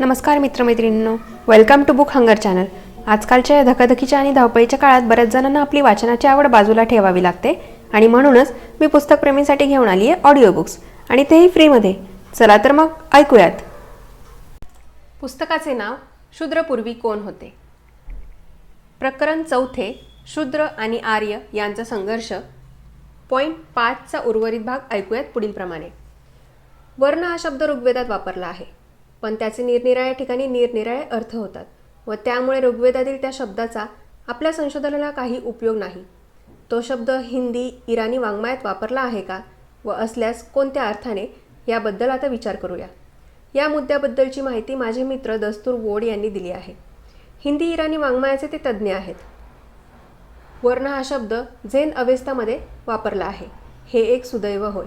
नमस्कार मित्रमैत्रिणींनो. Welcome to book hunger channel आजकालच्या या धकाधकीच्या आणि धावपळीच्या काळात बऱ्याच जणांना आपली वाचनाची आवड बाजूला ठेवावी लागते आणि म्हणूनच मी पुस्तकप्रेमींसाठी घेऊन आली आहे ऑडिओ बुक्स आणि तेही फ्रीमध्ये. चला तर मग ऐकूयात. पुस्तकाचे नाव शूद्रपूर्वी कोण होते? प्रकरण चौथे शूद्र आणि आर्य यांचा संघर्ष. पॉईंट पाचचा उर्वरित भाग ऐकूयात पुढीलप्रमाणे. वर्ण हा शब्द ऋग्वेदात वापरला आहे. पण त्याचे निरनिराळ्या ठिकाणी निरनिराळे अर्थ होतात व त्यामुळे ऋग्वेदातील त्या शब्दाचा आपल्या संशोधनाला काही उपयोग नाही. तो शब्द हिंदी इराणी वाङ्मयात वापरला आहे का व असल्यास कोणत्या अर्थाने याबद्दल आता विचार करूया. या मुद्द्याबद्दलची माहिती माझे मित्र दस्तूर वोड यांनी दिली आहे. हिंदी इराणी वाङ्मयाचे ते तज्ज्ञ आहेत. वर्ण हा शब्द झेन अवेस्तामध्ये वापरला आहे. हे एक सुदैव होय.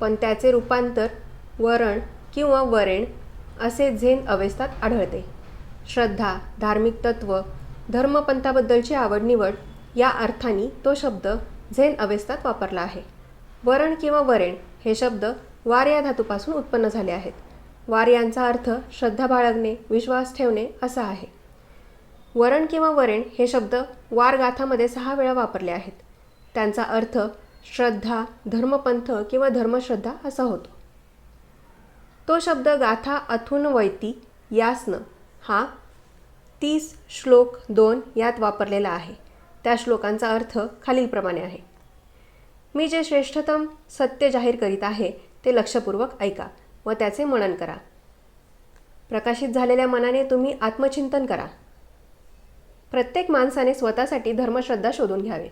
पण त्याचे रूपांतर वरण किंवा वरेण असे झेन अवेस्तात आढळते. श्रद्धा धार्मिक तत्व धर्मपंथाबद्दलची आवड निवड या अर्थाने तो शब्द झेन अवेस्तात वापरला आहे. वरण किंवा वरेण हे शब्द वार या धातूपासून उत्पन्न झाले आहेत. वार यांचा अर्थ श्रद्धा बाळगणे विश्वास ठेवणे असा आहे. वरण किंवा वरेण हे शब्द वारगाथामध्ये सहा वेळा वापरले आहेत. त्यांचा अर्थ श्रद्धा धर्मपंथ किंवा धर्मश्रद्धा असा होतो. तो शब्द गाथा अथुन वैती यासनं हा तीस श्लोक दोन यात वापरलेला आहे. त्या श्लोकांचा अर्थ खालीलप्रमाणे आहे. मी जे श्रेष्ठतम सत्य जाहीर करीत आहे ते लक्षपूर्वक ऐका व त्याचे मनन करा. प्रकाशित झालेल्या मनाने तुम्ही आत्मचिंतन करा. प्रत्येक माणसाने स्वतःसाठी धर्मश्रद्धा शोधून घ्यावे.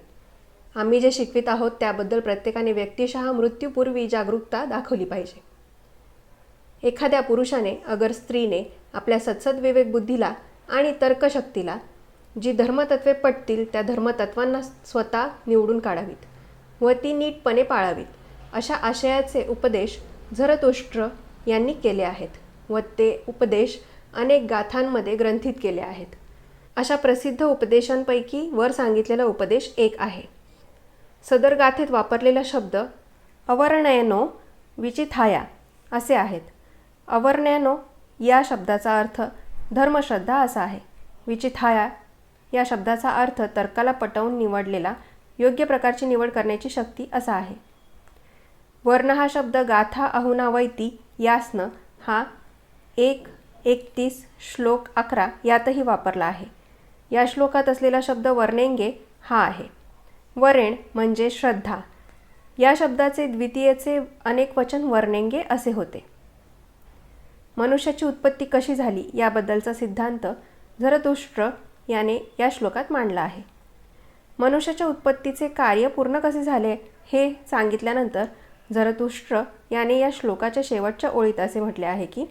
आम्ही जे शिकवित आहोत त्याबद्दल प्रत्येकाने व्यक्तिशः मृत्यूपूर्वी जागरूकता दाखवली पाहिजे. एखाद्या पुरुषाने अगर स्त्रीने आपल्या सत्सद विवेक बुद्धीला आणि तर्कशक्तीला जी धर्मतत्वे पटतील त्या धर्मतत्वांना स्वतः निवडून काढावीत व ती नीटपणे पाळावीत अशा आशयाचे उपदेश झरतुष्ट्र यांनी केले आहेत व ते उपदेश अनेक गाथांमध्ये ग्रंथित केले आहेत. अशा प्रसिद्ध उपदेशांपैकी वर सांगितलेला उपदेश एक आहे. सदर गाथेत वापरलेला शब्द अवर्णयनो विचिथाया असे आहेत. अवर्ण्यानो या शब्दाचा अर्थ धर्मश्रद्धा असा आहे. विचिथाया या शब्दाचा अर्थ तर्काला पटवून निवडलेला योग्य प्रकारची निवड करण्याची शक्ती असा आहे. वर्ण हा शब्द गाथा अहुना वैती यासनं हा एक एकतीस श्लोक अकरा यातही वापरला आहे. या श्लोकात असलेला शब्द वर्णेंगे हा आहे. वरेण म्हणजे श्रद्धा. या शब्दाचे द्वितीयचे अनेक वचन वर्णेंगे असे होते. मनुष्याची उत्पत्ती कशी झाली याबद्दलचा सिद्धांत झरतुष्ट्र याने या श्लोकात मांडला आहे. मनुष्याच्या उत्पत्तीचे कार्य पूर्ण कसे झाले हे सांगितल्यानंतर झरतुष्ट्र याने या श्लोकाच्या शेवटच्या ओळीत असे म्हटले आहे की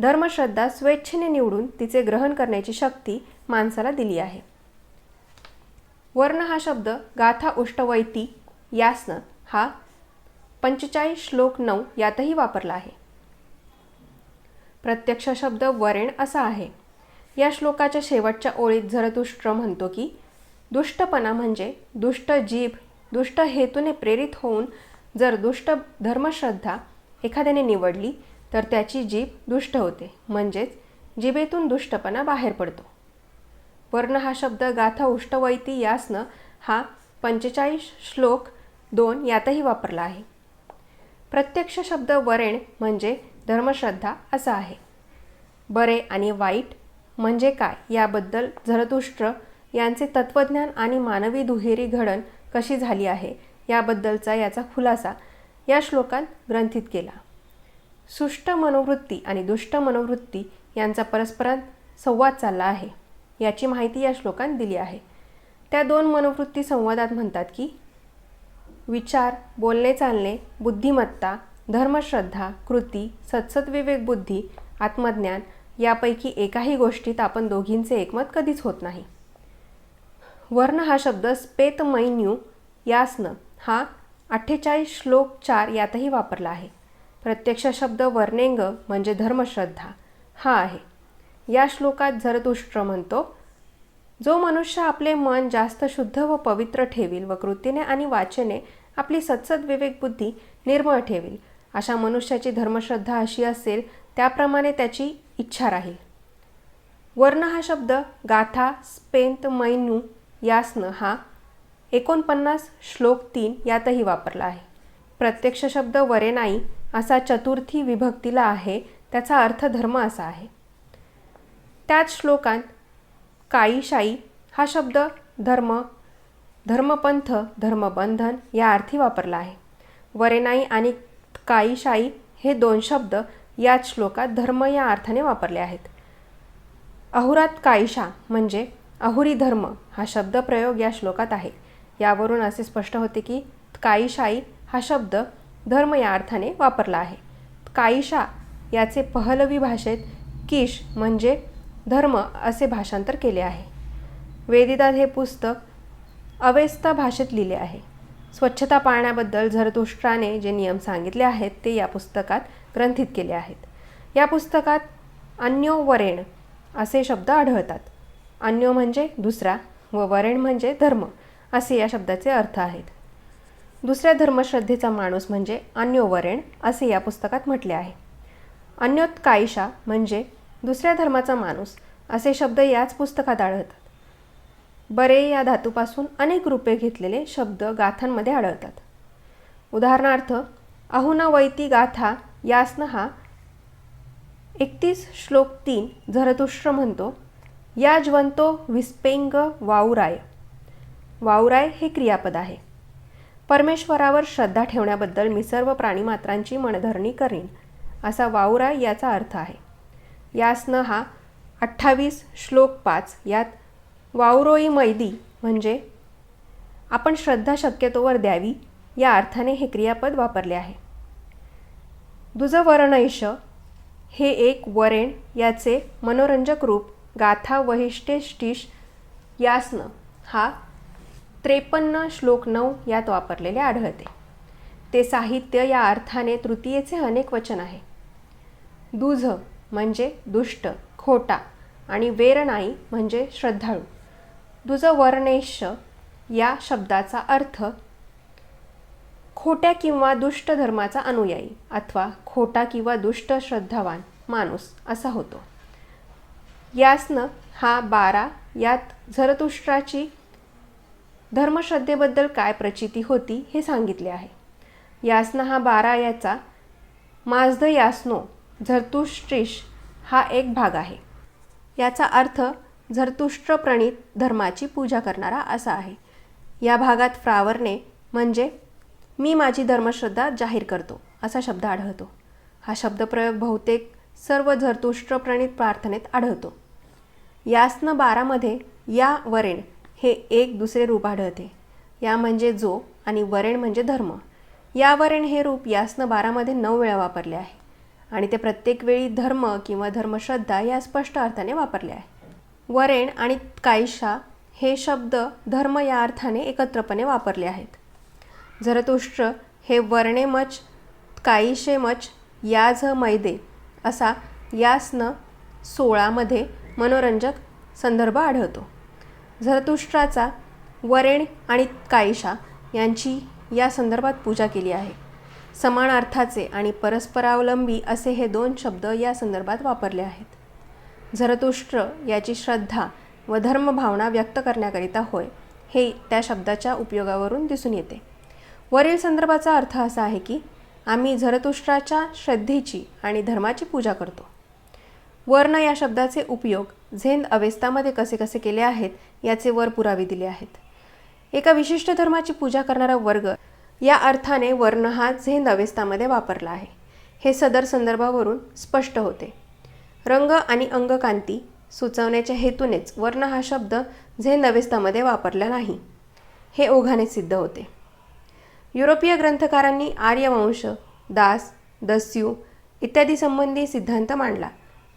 धर्मश्रद्धा स्वेच्छेने निवडून तिचे ग्रहण करण्याची शक्ती माणसाला दिली आहे. वर्ण हा शब्द गाथा उष्टवैती यासन हा पंचेचाळीस श्लोक नऊ यातही वापरला आहे. प्रत्यक्ष शब्द वरेण असा आहे. या श्लोकाच्या शेवटच्या ओळीत झरतुष्ट्र म्हणतो की दुष्टपणा म्हणजे दुष्ट जीभ दुष्ट हेतूने प्रेरित होऊन जर दुष्ट धर्मश्रद्धा एखाद्याने निवडली तर त्याची जीभ दुष्ट होते. म्हणजेच जिभेतून दुष्टपणा बाहेर पडतो. वर्ण हा शब्द गाथा उष्टवैती यासनं हा पंचेचाळीस श्लोक दोन यातही वापरला आहे. प्रत्यक्ष शब्द वरेण म्हणजे धर्मश्रद्धा असा आहे. बरे आणि वाईट म्हणजे काय याबद्दल झरतुष्ट्र यांचे तत्त्वज्ञान आणि मानवी दुहेरी घडण कशी झाली आहे याबद्दलचा याचा खुलासा या श्लोकात ग्रंथित केला. सुष्ट मनोवृत्ती आणि दुष्ट मनोवृत्ती यांचा परस्परात संवाद चालला आहे याची माहिती या श्लोकात दिली आहे. त्या दोन मनोवृत्ती संवादात म्हणतात की विचार बोलणे चालणे बुद्धिमत्ता धर्मश्रद्धा कृती सत्सद्विवेक बुद्धी आत्मज्ञान यापैकी एकाही गोष्टीत आपण दोघींचे एकमत कधीच होत नाही. वर्ण हा शब्द स्पेतमैन्यू यासनं हा अठ्ठेचाळीस श्लोक चार यातही वापरला आहे. प्रत्यक्ष शब्द वर्णेंग म्हणजे धर्मश्रद्धा हा आहे. या श्लोकात झरतुष्ट्र म्हणतो जो मनुष्य आपले मन जास्त शुद्ध व पवित्र ठेवील व कृतीने आणि वाचेने आपली सत्सद विवेकबुद्धी निर्मळ ठेवील अशा मनुष्याची धर्मश्रद्धा अशी असेल त्याप्रमाणे त्याची इच्छा राहील. वर्ण हा शब्द गाथा स्पेंत मैनू यासनं हा एकोणपन्नास श्लोक तीन यातही वापरला आहे. प्रत्यक्ष शब्द वरेनाई असा चतुर्थी विभक्तीला आहे त्याचा अर्थ धर्म असा आहे. त्याच श्लोकात काईशाई हा शब्द धर्म धर्मपंथ धर्मबंधन या अर्थी वापरला आहे. वरेनाई आणि काईशाई हे दोन शब्द याच श्लोकात धर्म या अर्थाने वापरले आहेत. अहुरात काईशा म्हणजे अहुरी धर्म हा शब्दप्रयोग या श्लोकात आहे. यावरून असे स्पष्ट होते की काईशाई हा शब्द धर्म या अर्थाने वापरला आहे. काईशा याचे पहलवी भाषेत किश म्हणजे धर्म असे भाषांतर केले आहे. वेदितात हे पुस्तक अवेस्ता भाषेत लिहिले आहे. स्वच्छता पाळण्याबद्दल झरतुष्ट्राने जे नियम सांगितले आहेत ते या पुस्तकात ग्रंथित केले आहेत. या पुस्तकात अन्यो वरेण असे शब्द आढळतात. अन्यो म्हणजे दुसरा व वरेण म्हणजे धर्म असे या शब्दाचे अर्थ आहेत. दुसऱ्या धर्मश्रद्धेचा माणूस म्हणजे अन्योवरेण असे या पुस्तकात म्हटले आहे. अन्योत कायशा म्हणजे दुसऱ्या धर्माचा माणूस असे शब्द याच पुस्तकात आढळतात. बरे या धातूपासून अनेक रूपे घेतलेले शब्द गाथांमध्ये आढळतात. उदाहरणार्थ अहुना वैती गाथा यासन हा एकतीस श्लोक तीन झरतुष्ट्र म्हणतो या ज्वंतो विस्पेंग वाऊराय. वाऊराय हे क्रियापद आहे. परमेश्वरावर श्रद्धा ठेवण्याबद्दल मी सर्व प्राणीमात्रांची मनधरणी करीन असा वाऊराय याचा अर्थ आहे. यासनं हा अठ्ठावीस श्लोक पाच यात वावरोई मैदी म्हणजे आपण श्रद्धा शक्यतोवर द्यावी या अर्थाने हे क्रियापद वापरले आहे. दुजवर्णैश हे एक वरेण याचे मनोरंजक रूप गाथा वहिष्टेष्टिश यासन हा त्रेपन्न श्लोक नऊ यात वापरलेले आढळते. ते साहित्य या अर्थाने तृतीयेचे अनेक वचन आहे. दुझ म्हणजे दुष्ट खोटा आणि वेरनाई म्हणजे श्रद्धाळू. दुजवर्णेश या शब्दाचा अर्थ खोट्या किंवा दुष्ट धर्माचा अनुयायी अथवा खोटा किंवा दुष्ट श्रद्धावान माणूस असा होतो. यासनं हा बारा यात झरतुष्ट्राची धर्मश्रद्धेबद्दल काय प्रचिती होती हे सांगितले आहे. यासनं हा बारा याचा माझद यासनो झरतुष्ट्रिश हा एक भाग आहे. याचा अर्थ झरतुष्ट्र प्रणित धर्माची पूजा करणारा असा आहे. या भागात फ्रावरने म्हणजे मी माझी धर्मश्रद्धा जाहीर करतो असा शब्द आढळतो. हा शब्दप्रयोग बहुतेक सर्व झरतुष्ट्रप्रणित प्रार्थनेत आढळतो. यासनं बारामध्ये या वरेण हे एक दुसरे रूप आढळते. या म्हणजे जो आणि वरेण म्हणजे धर्म. या वरेण हे रूप यासनं बारामध्ये नऊ वेळा वापरले आहे आणि ते प्रत्येक वेळी धर्म किंवा धर्मश्रद्धा या स्पष्ट अर्थाने वापरले आहे. वरेण आणि कायशा हे शब्द धर्म या अर्थाने एकत्रपणे वापरले आहेत. झरतुष्ट्र हे वर्णेमच काईशेमच याझ मैदे असा यासनं सोळामध्ये मनोरंजक संदर्भ आढळतो. झरतुष्ट्राचा वरेण आणि कायशा यांची या संदर्भात पूजा केली आहे. समान अर्थाचे आणि परस्परावलंबी असे हे दोन शब्द या संदर्भात वापरले आहेत. झरतुष्ट्र याची श्रद्धा व धर्मभावना व्यक्त करण्याकरिता होय हे त्या शब्दाच्या उपयोगावरून दिसून येते. वरील संदर्भाचा अर्थ असा आहे की आम्ही झरतुष्ट्राच्या श्रद्धेची आणि धर्माची पूजा करतो. वर्ण या शब्दाचे उपयोग झेंद अवेस्तामध्ये कसे कसे केले आहेत याचे वर पुरावे दिले आहेत. एका विशिष्ट धर्माची पूजा करणारा वर्ग या अर्थाने वर्ण हा झेन अवेस्तामध्ये वापरला आहे. हे सदर संदर्भावरून स्पष्ट होते. रंग आणि अंगकांती सुचवण्याच्या हेतूनेच वर्ण हा शब्द झे नवेस्तामध्ये वापरला नाही. हे ओघाने सिद्ध होते. युरोपीय ग्रंथकारांनी आर्यवंश दास दस्यू इत्यादी संबंधी सिद्धांत मांडला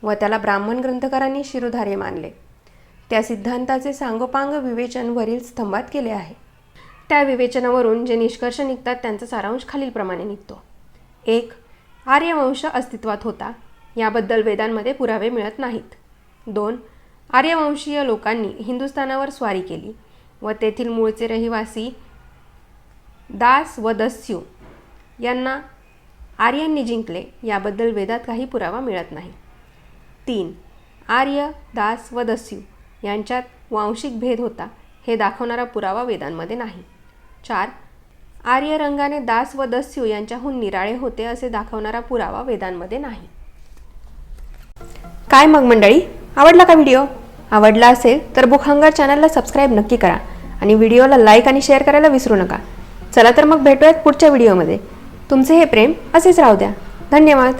व त्याला ब्राह्मण ग्रंथकारांनी शिरोधार्य मानले. त्या सिद्धांताचे सांगोपांग विवेचन वरील स्तंभात केले आहे. त्या विवेचनावरून जे निष्कर्ष निघतात त्यांचा सारांश खालीलप्रमाणे निघतो. एक आर्यवंश अस्तित्वात होता. याबद्दल वेदांमध्ये पुरावे मिळत नाहीत. दोन आर्यवंशीय लोकांनी हिंदुस्थानावर स्वारी केली व तेथील मूळचे रहिवासी दास व दस्यू यांना आर्यांनी जिंकले याबद्दल वेदात काही पुरावा मिळत नाही. तीन आर्य दास व दस्यू यांच्यात वांशिक भेद होता हे दाखवणारा पुरावा वेदांमध्ये नाही. चार आर्य रंगाने दास व दस्यू यांच्याहून निराळे होते असे दाखवणारा पुरावा वेदांमध्ये नाही. काय मग मंडळी? आवडला का व्हिडिओ? आवडला असेल तर बुक हंगर चॅनलला सबस्क्राईब नक्की करा आणि व्हिडिओला लाईक आणि शेअर करायला विसरू नका. चला तर मग भेटूयात पुढच्या व्हिडिओमध्ये. तुमचे हे प्रेम असेच राहू द्या. धन्यवाद.